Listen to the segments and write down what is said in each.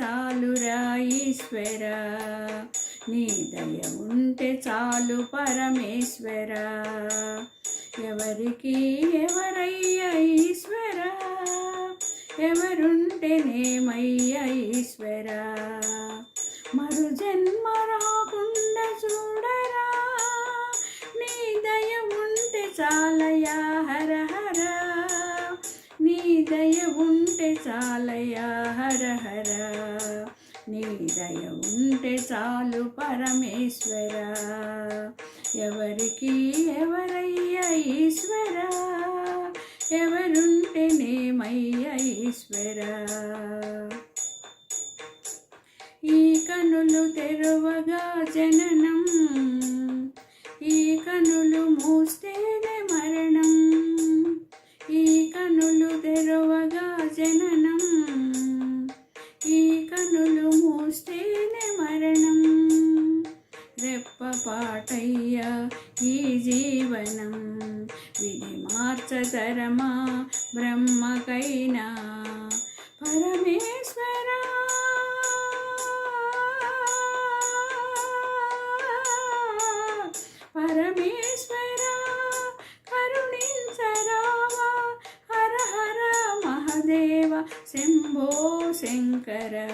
చాలురా ఈశ్వర. నీ దయ ఉంటే చాలు పరమేశ్వర. ఎవరికి ఎవరయ్య ఈశ్వర? ఎవరుంటేనేమయ్య ఈశ్వర? మరు జన్మర ఉంటే చాలయ్యా హర హర. నీ దయ ఉంటే చాలు పరమేశ్వర. ఎవరికి ఎవరయ్య ఈశ్వర? ఎవరుంటేనేమయ్య ఈశ్వర? ఈ కనులు తెరువగా జననం ఈ కనులు మూస్తేనే చూస్తేనే మూస్తేనే మరణం రెప్పపాటయ్య ఈ జీవనం. విధి మార్చతరమా బ్రహ్మకైనా. పరమేశ్వర. పరమేశ్వర కరుణించరావా హర హర మహదేవ శంభో శంకర.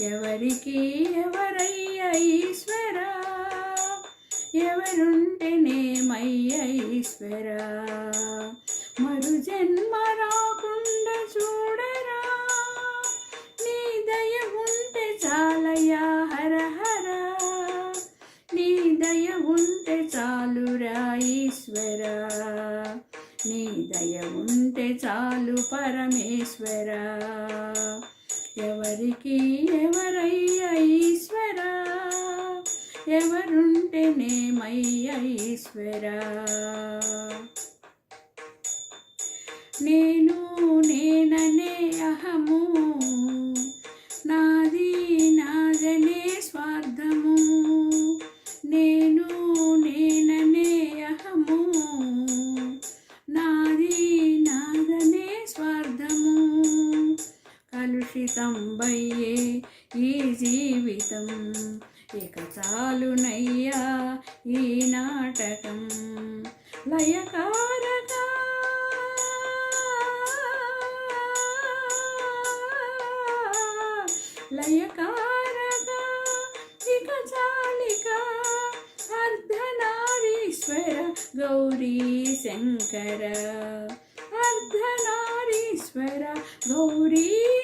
ఎవరికి ఎవరయ్య ఈశ్వర? ఎవరుంటేనేమయ్య ఈశ్వర? మరు జన్మ రాకుండా చూడరా? నీ దయ ఉంటే చాలయా హర హర నీ దయ ఉంటే చాలురా ఈశ్వర. నీ దయ ఉంటే చాలు పరమేశ్వర. ఎవరికి ఎవరయ్య ఈశ్వర? ఎవరుంటేనేమయ్య ఈశ్వర? నేను నేననే అహము. కలుషితం బయ్యే ఈ జీవితం. ఇక చాలునయ్యా ఈ నాటకం. లయకారక. లయకారక. ఇక చాలిక. అర్ధనారీశ్వర గౌరీ శంకర. అర్ధనారీశ్వర గౌరీ